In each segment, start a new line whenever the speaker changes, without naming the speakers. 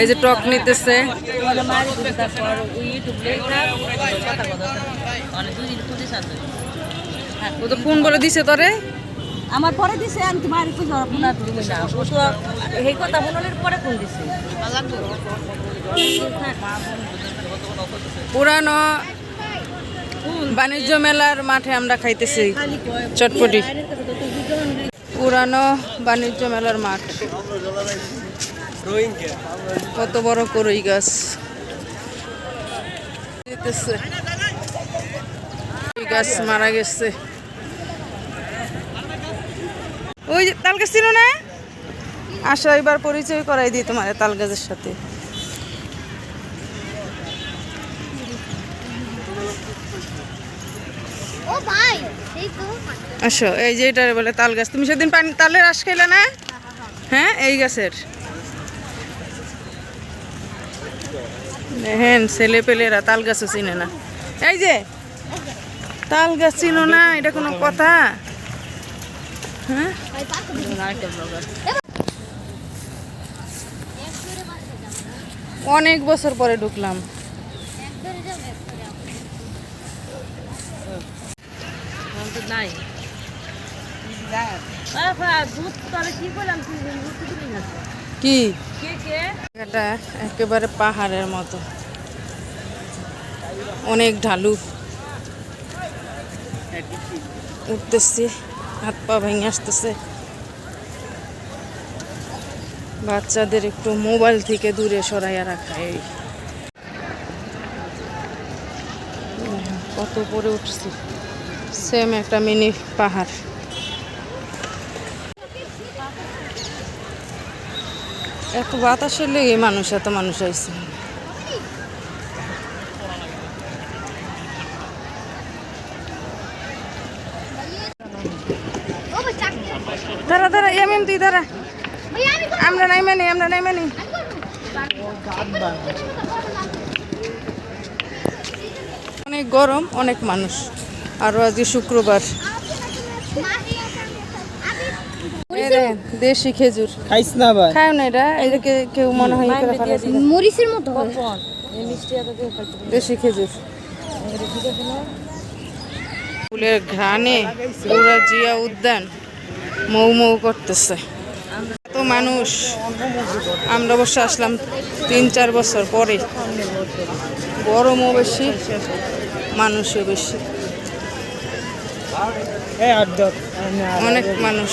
এই যে টক নিতেছে। ও তো ফোন বলে দিছে তোরে?
আমার পরে দিছে আমি তোমার একটু জ্বর ফোন আর তুমি না। ও তো এই কথা ফোনের পরে ফোন দিছে।
পুরানো বাণিজ্য মেলার মাঠে আমরা খাইতেছি চটপটি। পুরানো বাণিজ্য মেলার মাঠ। কত বড় করই গাছ। দিতেছে। গাছ মারা গেছে। ওই যে তাল গাছ ছিল না? আসো এবার পরিচয় করাই দিই তোমার তাল গাছের সাথে। আসো এই যে এটা বলে তাল গাছ। তুমি সেদিন পানি তালের রস খাইলে না? হ্যাঁ এই গাছের? হ্যাঁ ছেলে পেলেরা তাল গাছও চিনে না। এই যে, তাল গাছ চিনো না, এটা কোনো কথা? হ্যাঁ? অনেক বছর পরে ঢুকলাম।
নাই দুধ তাহলে কি করলাম? তুই দুধ
কি? এটা একেবারে পাহাড়ের মতো। অনেক ঢালু। উঠতেছি, হাত পা ভেঙে আসতেছে। বাচ্চাদের একটু মোবাইল থেকে দূরে সরাইয়া রাখা, এই। কত পরে উঠছি। সেম একটা মিনি পাহাড়। এত বাতাসের লেগে মানুষ এত মানুষ
চাক
দাঁড়া দাঁড়া এমএম তুই দাঁড়া। আমরা নাই মানি আমরা নাই। মানি অনেক গরম, অনেক মানুষ। আরও আজকে শুক্রবার। দেশি? খেজুর।
খাইস না ভাই
খায় না এটা এটাকে কেউ মনে হয় করে ফেলাইছে।
মরিচের মতো
দেশি খেজুর। ফুলের ঘ্রাণে পুরা জিয়া উদ্যান মৌ মৌ করতেছে। এত মানুষ। আমরা অবশ্য আসলাম তিন চার বছর পরে। গরমও বেশি মানুষও বেশি। অনেক মানুষ।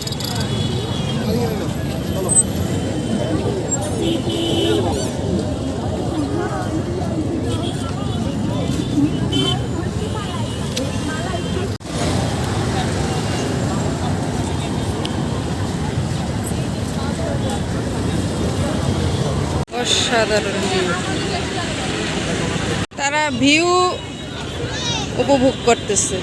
অসাধারণ ভিউ তারা ভিউ উপভোগ করতেছে।